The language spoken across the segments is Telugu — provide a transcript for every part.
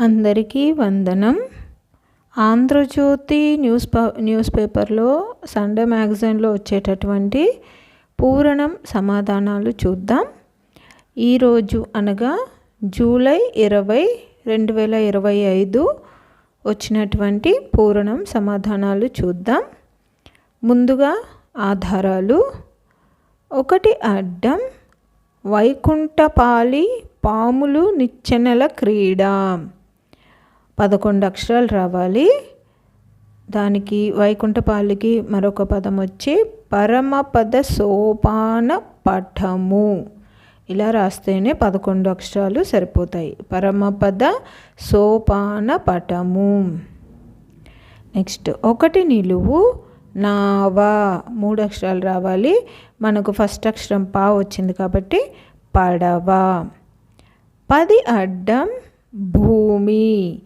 అందరికీ వందనం. ఆంధ్రజ్యోతి న్యూస్ ప న్యూస్ పేపర్లో సండే మ్యాగజైన్లో వచ్చేటటువంటి పూరణం సమాధానాలు చూద్దాం. ఈరోజు అనగా జూలై ఇరవై రెండు వేల ఇరవై ఐదు వచ్చినటువంటి పూరణం సమాధానాలు చూద్దాం. ముందుగా ఆధారాలు. ఒకటి అడ్డం. వైకుంఠపాలి పాములు నిచ్చెనల క్రీడ. పదకొండు అక్షరాలు రావాలి. దానికి వైకుంఠపాలికి మరొక పదం వచ్చి పరమపద సోపాన పఠము. ఇలా రాస్తేనే పదకొండు అక్షరాలు సరిపోతాయి. పరమపద సోపాన పటము నెక్స్ట్ ఒకటి నిలువు నావా. మూడు అక్షరాలు రావాలి. మనకు ఫస్ట్ అక్షరం పా వచ్చింది కాబట్టి పడవ. పది అడ్డం భూమి.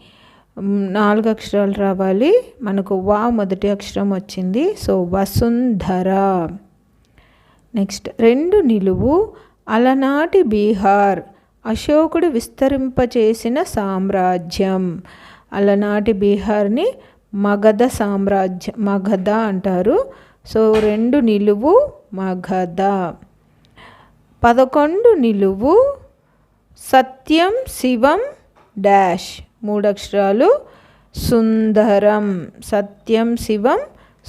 నాలుగు అక్షరాలు రావాలి. మనకు వా మొదటి అక్షరం వచ్చింది. సో వసుంధర. నెక్స్ట్ రెండు నిలువు. అలనాటి బీహార్. అశోకుడు విస్తరింపచేసిన సామ్రాజ్యం. అలనాటి బీహార్ని మగధ సామ్రాజ్యం మగధ అంటారు. సో రెండు నిలువు మగధ. పదకొండు నిలువు. సత్యం శివం డాష్. మూడు అక్షరాలు సుందరం సత్యం శివం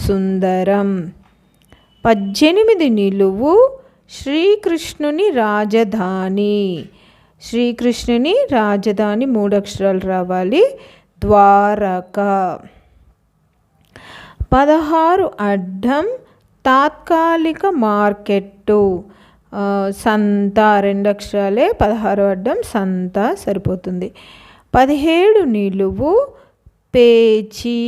సుందరం. పద్దెనిమిది నిలువు శ్రీకృష్ణుని రాజధాని. శ్రీకృష్ణుని రాజధాని మూడు అక్షరాలు రావాలి. ద్వారక. పదహారు అడ్డం తాత్కాలిక మార్కెట్టు. సంత రెండు అక్షరాలే పదహారు అడ్డం సంత సరిపోతుంది. పదిహేడు నిలువు పేచీ.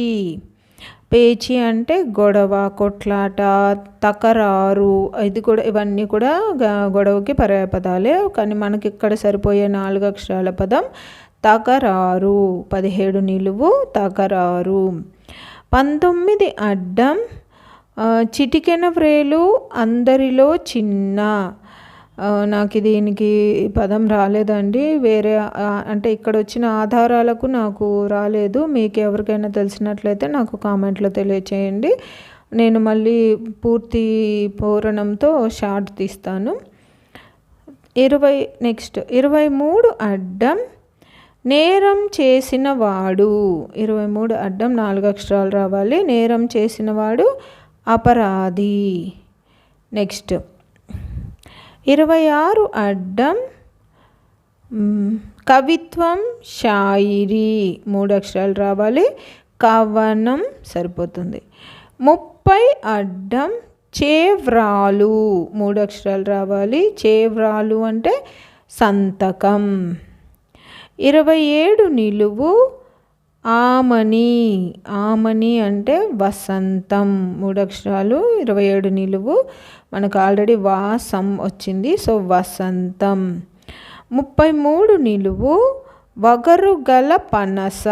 పేచీ అంటే గొడవ కొట్లాట తకరారు ఇది కూడా ఇవన్నీ కూడా గొడవకి పర్యాపదాలే కానీ మనకి ఇక్కడ సరిపోయే నాలుగు అక్షరాల పదం తకరారు. పదిహేడు నిలువు తకరారు. పంతొమ్మిది అడ్డం చిటికెన వ్రేలు అందరిలో చిన్న. నాకు దీనికి పదం రాలేదండి. వేరే అంటే ఇక్కడ వచ్చిన ఆధారాలకు నాకు రాలేదు. మీకు ఎవరికైనా తెలిసినట్లయితే నాకు కామెంట్లో తెలియచేయండి. నేను మళ్ళీ పూర్తి పూరణంతో షార్ట్ తీస్తాను. ఇరవై నెక్స్ట్ ఇరవై మూడు అడ్డం నేరం చేసిన వాడు. ఇరవై మూడు అడ్డం నాలుగు అక్షరాలు రావాలి. నేరం చేసిన వాడు అపరాధి. నెక్స్ట్ ఇరవై ఆరు అడ్డం కవిత్వం షాయిరీ. మూడు అక్షరాలు రావాలి. కవనం సరిపోతుంది. ముప్పై అడ్డం చేవ్రాలు. మూడు అక్షరాలు రావాలి. చేవ్రాలు అంటే సంతకం. ఇరవై ఏడు నిలువు ఆమని. ఆమని అంటే వసంతం. మూడు అక్షరాలు ఇరవై ఏడు నిలువు. మనకు ఆల్రెడీ వాసం వచ్చింది సో వసంతం. ముప్పై మూడు నిలువు. వగరు గల పనస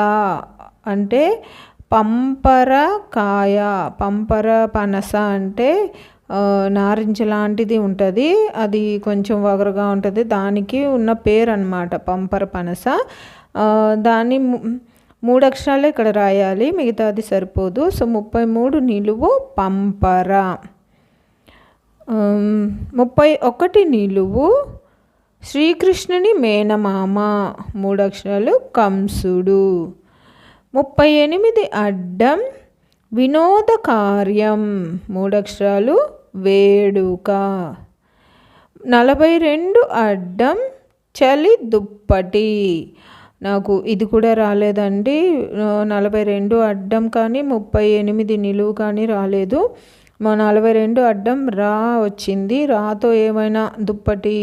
అంటే పంపర కాయ. పంపర పనస అంటే నారింజ లాంటిది ఉంటుంది. అది కొంచెం వగరుగా ఉంటుంది. దానికి ఉన్న పేరు అనమాట పంపర పనస. దాని మూడు అక్షరాలు ఇక్కడ రాయాలి మిగతాది సరిపోదు. సో ముప్పై మూడు నిలువు పంపర. ముప్పై ఒకటి నిలువు శ్రీకృష్ణుని మేనమామ. మూడు అక్షరాలు కంసుడు. ముప్పై ఎనిమిది అడ్డం వినోద కార్యం మూడు అక్షరాలు వేడుక. నలభై రెండు అడ్డం చలి దుప్పటి. నాకు ఇది కూడా రాలేదండి. నలభై రెండు అడ్డం కానీ ముప్పై ఎనిమిది నిలువు కానీ రాలేదు. మా నలభై రెండు అడ్డం రా వచ్చింది. రాతో ఏమైనా దుప్పటి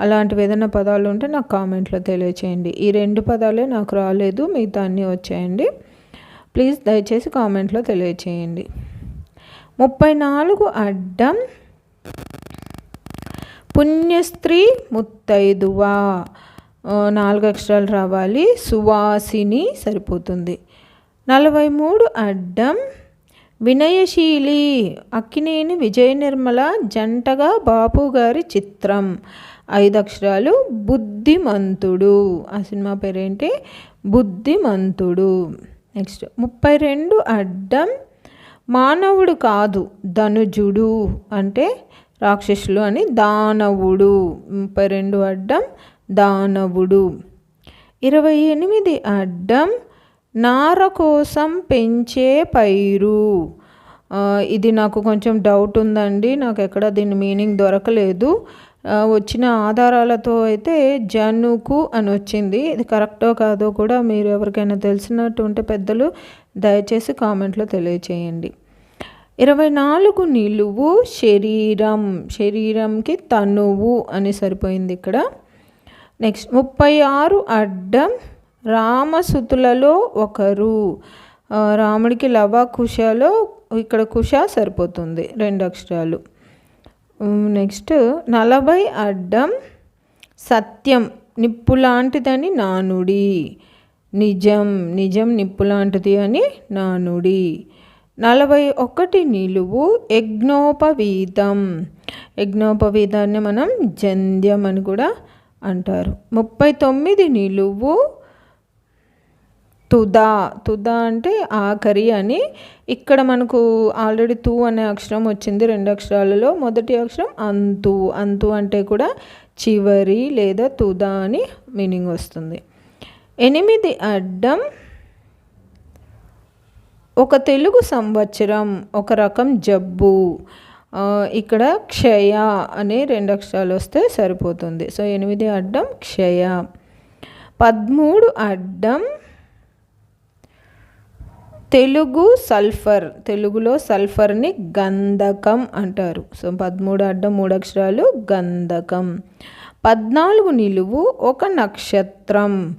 అలాంటివి ఏదైనా పదాలు ఉంటే నాకు కామెంట్లో తెలియచేయండి. ఈ రెండు పదాలే నాకు రాలేదు మిగతా అన్నీ వచ్చాయండి. ప్లీజ్ దయచేసి కామెంట్లో తెలియచేయండి. ముప్పై నాలుగు అడ్డం. పుణ్యస్త్రీ ముత్తైదువా. నాలుగు అక్షరాలు రావాలి. సువాసిని సరిపోతుంది. నలభై మూడు అడ్డం. వినయశీలి అక్కినేని విజయ నిర్మల జంటగా బాపు గారి చిత్రం. ఐదు అక్షరాలు. బుద్ధిమంతుడు. ఆ సినిమా పేరేంటి? బుద్ధిమంతుడు. నెక్స్ట్. ముప్పై రెండు అడ్డం. మానవుడు కాదు ధనుజుడు. అంటే రాక్షసులు అని దానవుడు. ముప్పై రెండు అడ్డం. దానవుడు. ఇరవై ఎనిమిది అడ్డం నార కోసం పెంచే పైరు. ఇది నాకు కొంచెం డౌట్ ఉందండి. నాకు ఎక్కడ దీని మీనింగ్ దొరకలేదు. వచ్చిన ఆధారాలతో అయితే జనుకు అని వచ్చింది. ఇది కరెక్టో కాదో కూడా మీరు ఎవరికైనా తెలిసినట్టు ఉంటే పెద్దలు దయచేసి కామెంట్లో తెలియచేయండి. ఇరవై నాలుగు నిలువు శరీరం. శరీరంకి తనువు అని సరిపోయింది ఇక్కడ. నెక్స్ట్ ముప్పై ఆరు అడ్డం రామసుతులలో ఒకరు. రాముడికి లవ కుషలో ఇక్కడ కుష సరిపోతుంది రెండు అక్షరాలు. నెక్స్ట్ నలభై అడ్డం సత్యం నిప్పు లాంటిదని నానుడి. నిజం నిజం నిప్పు లాంటిది అని నానుడి. నలభై ఒకటి నిలువు యజ్ఞోపవీతం. యజ్ఞోపవీతాన్ని మనం జంధ్యం అని కూడా అంటారు. ముప్పై తొమ్మిది నిలువు తుదా. తుదా అంటే ఆఖరి అని. ఇక్కడ మనకు ఆల్రెడీ తూ అనే అక్షరం వచ్చింది రెండు అక్షరాలలో. మొదటి అక్షరం అంతు. అంతు అంటే కూడా చివరి లేదా తుదా అని మీనింగ్ వస్తుంది. ఎనిమిది అడ్డం ఒక తెలుగు సంవత్సరం ఒక రకం జబ్బు. ఇక్కడ క్షయ అనే రెండు అక్షరాలు వస్తే సరిపోతుంది. సో ఎనిమిది అడ్డం క్షయ. పదమూడు అడ్డం తెలుగు సల్ఫర్. తెలుగులో సల్ఫర్ని గంధకం అంటారు. సో పదమూడు అడ్డం మూడు అక్షరాలు గంధకం. పద్నాలుగు నిలువు ఒక నక్షత్రం.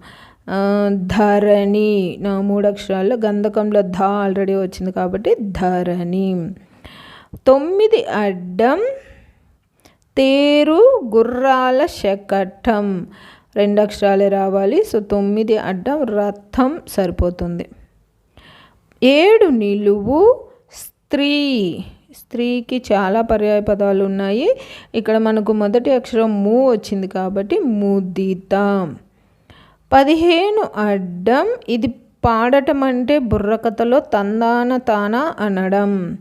ధరణి. నా మూడు అక్షరాల్లో గంధకంలో ధ ఆల్రెడీ వచ్చింది కాబట్టి ధరణి. తొమ్మిది అడ్డం తేరు గుర్రాల శకటం. రెండు అక్షరాలే రావాలి. సో తొమ్మిది అడ్డం రథం సరిపోతుంది. ఏడు నిలువు స్త్రీ. స్త్రీకి చాలా పర్యాయ పదాలు ఉన్నాయి. ఇక్కడ మనకు మొదటి అక్షరం మూ వచ్చింది కాబట్టి ముదిత. పదిహేను అడ్డం ఇది పాడటం అంటే బుర్రకథలో తందాన తాన అనడం.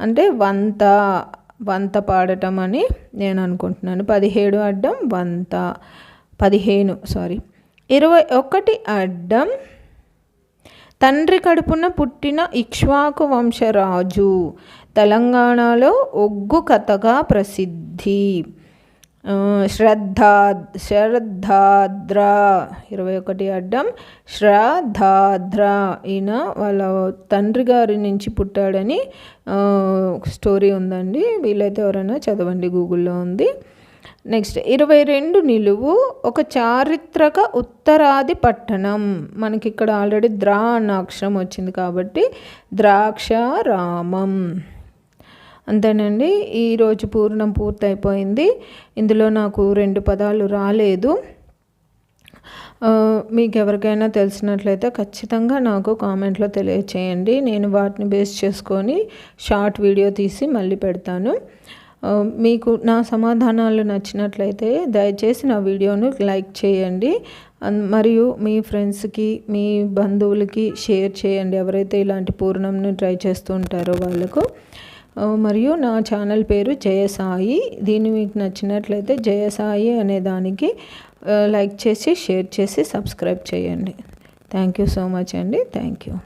అంటే వంత వంత పాడటం అని నేను అనుకుంటున్నాను. పదిహేడు అడ్డం వంత పదిహేను సారీ ఇరవై ఒకటి అడ్డం తండ్రి కడుపున పుట్టిన ఇక్ష్వాకు వంశరాజు తెలంగాణలో ఒగ్గు కథగా ప్రసిద్ధి. శ్రద్ధా శ్రద్ధాద్ర ఇరవై ఒకటి అడ్డం. శ్రద్ధాద్ర ఈయన వాళ్ళ తండ్రి గారి నుంచి పుట్టాడని స్టోరీ ఉందండి. వీలైతే ఎవరైనా చదవండి గూగుల్లో ఉంది. నెక్స్ట్ ఇరవై రెండు నిలువు ఒక చారిత్రక ఉత్తరాది పట్టణం. మనకి ఇక్కడ ఆల్రెడీ ద్రా అన్న అక్షరం వచ్చింది కాబట్టి ద్రాక్షారామం. అంతేనండి. ఈరోజు పూర్ణం పూర్తయిపోయింది. ఇందులో నాకు రెండు పదాలు రాలేదు. మీకు ఎవరికైనా తెలిసినట్లయితే ఖచ్చితంగా నాకు కామెంట్లో తెలియచేయండి. నేను వాటిని బేస్ చేసుకొని షార్ట్ వీడియో తీసి మళ్ళీ పెడతాను. మీకు నా సమాధానాలు నచ్చినట్లయితే దయచేసి నా వీడియోను లైక్ చేయండి. మరియు మీ ఫ్రెండ్స్కి మీ బంధువులకి షేర్ చేయండి. ఎవరైతే ఇలాంటి పూర్ణంని ట్రై చేస్తూ ఉంటారో వాళ్ళకు. మరియు నా ఛానల్ పేరు జయసాయి. దీన్ని మీకు నచ్చినట్లయితే జయసాయి అనే దానికి లైక్ చేసి షేర్ చేసి సబ్స్క్రైబ్ చేయండి. థ్యాంక్ యూ సో మచ్ అండి. Thank you.